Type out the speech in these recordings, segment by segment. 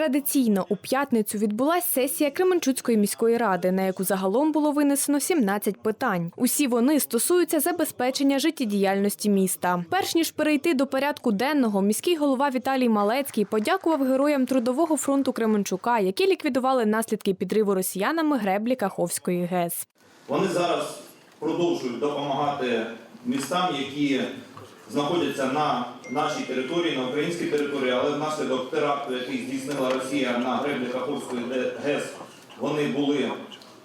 Традиційно у п'ятницю відбулася сесія Кременчуцької міської ради, на яку загалом було винесено 17 питань. Усі вони стосуються забезпечення життєдіяльності міста. Перш ніж перейти до порядку денного, міський голова Віталій Малецький подякував героям трудового фронту Кременчука, які ліквідували наслідки підриву росіянами греблі Каховської ГЕС. Вони зараз продовжують допомагати містам, які знаходяться на нашій території, на українській території, але внаслідок теракту, який здійснила Росія на греблі Каховської ГЕС, вони були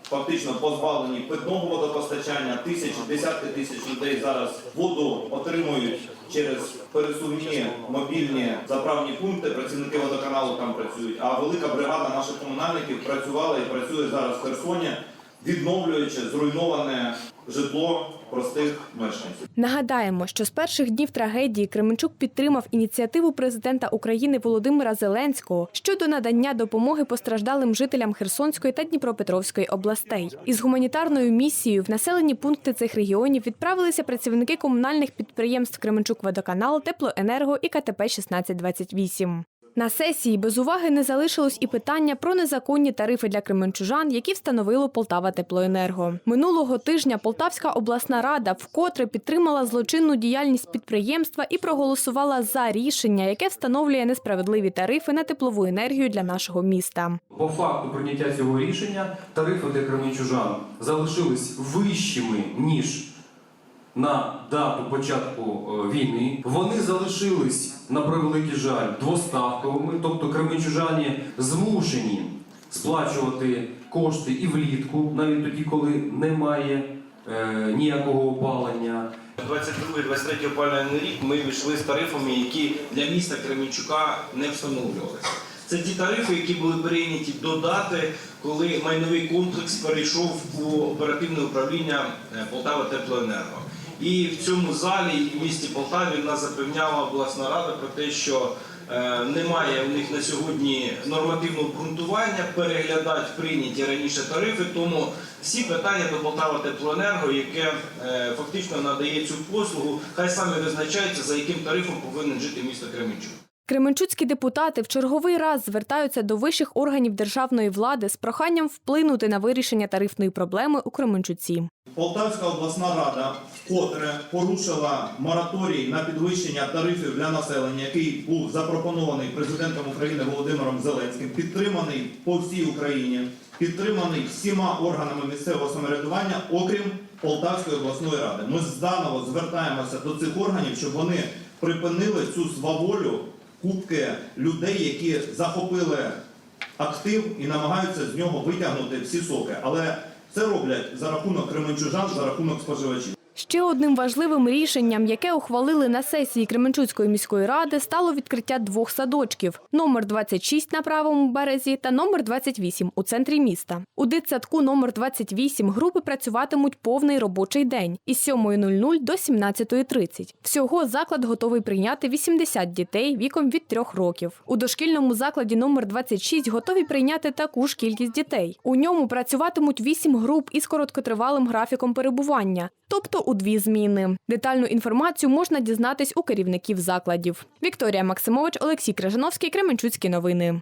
фактично позбавлені питного водопостачання. Тисячі, десятки тисяч людей зараз воду отримують через пересувні мобільні заправні пункти. Працівники водоканалу там працюють. А велика бригада наших комунальників працювала і працює зараз в Херсоні, відновлюючи зруйноване житло простих мешканців. Нагадаємо, що з перших днів трагедії Кременчук підтримав ініціативу президента України Володимира Зеленського щодо надання допомоги постраждалим жителям Херсонської та Дніпропетровської областей. Із гуманітарною місією в населені пункти цих регіонів відправилися працівники комунальних підприємств Кременчук Водоканал, Теплоенерго і КТП 1628. На сесії без уваги не залишилось і питання про незаконні тарифи для кременчужан, які встановило Полтава Теплоенерго. Минулого тижня Полтавська обласна рада вкотре підтримала злочинну діяльність підприємства і проголосувала за рішення, яке встановлює несправедливі тарифи на теплову енергію для нашого міста. По факту прийняття цього рішення тарифи для кременчужан залишились вищими ніж на дату початку е, війни. Вони залишились на превеликий жаль двоставковими, тобто кременчужані змушені сплачувати кошти і влітку, навіть тоді, коли немає е, ніякого опалення. 22-23 опалювальний рік ми війшли з тарифами, які для міста Кременчука не встановлювалися. Це ті тарифи, які були прийняті до дати, коли майновий комплекс перейшов у оперативне управління е, Полтава Теплоенерго. І в цьому залі і в місті Полтаві нас запевняла обласна рада про те, що е, немає у них на сьогодні нормативного обґрунтування, переглядати прийняті раніше тарифи, тому всі питання до Полтава Теплоенерго, яке е, фактично надає цю послугу, хай саме визначається, за яким тарифом повинен жити місто Кременчук. Кременчуцькі депутати в черговий раз звертаються до вищих органів державної влади з проханням вплинути на вирішення тарифної проблеми у Кременчуці. Полтавська обласна рада вкотре порушила мораторій на підвищення тарифів для населення, який був запропонований президентом України Володимиром Зеленським, підтриманий по всій Україні, підтриманий всіма органами місцевого самоврядування, окрім Полтавської обласної ради. Ми зданово звертаємося до цих органів, щоб вони припинили цю сваволю кубки людей, які захопили актив і намагаються з нього витягнути всі соки. Але це роблять за рахунок кременчужан, за рахунок споживачів. Ще одним важливим рішенням, яке ухвалили на сесії Кременчуцької міської ради, стало відкриття двох садочків: номер 26 на правому березі та номер 28 у центрі міста. У дитсадку номер 28 групи працюватимуть повний робочий день із 7.00 до 17.30. Всього заклад готовий прийняти 80 дітей віком від 3 років. У дошкільному закладі номер 26 готові прийняти таку ж кількість дітей. У ньому працюватимуть 8 груп із короткотривалим графіком перебування, тобто у дві зміни. Детальну інформацію можна дізнатись у керівників закладів. Вікторія Максимович, Олексій Крижановський, Кременчуцькі новини.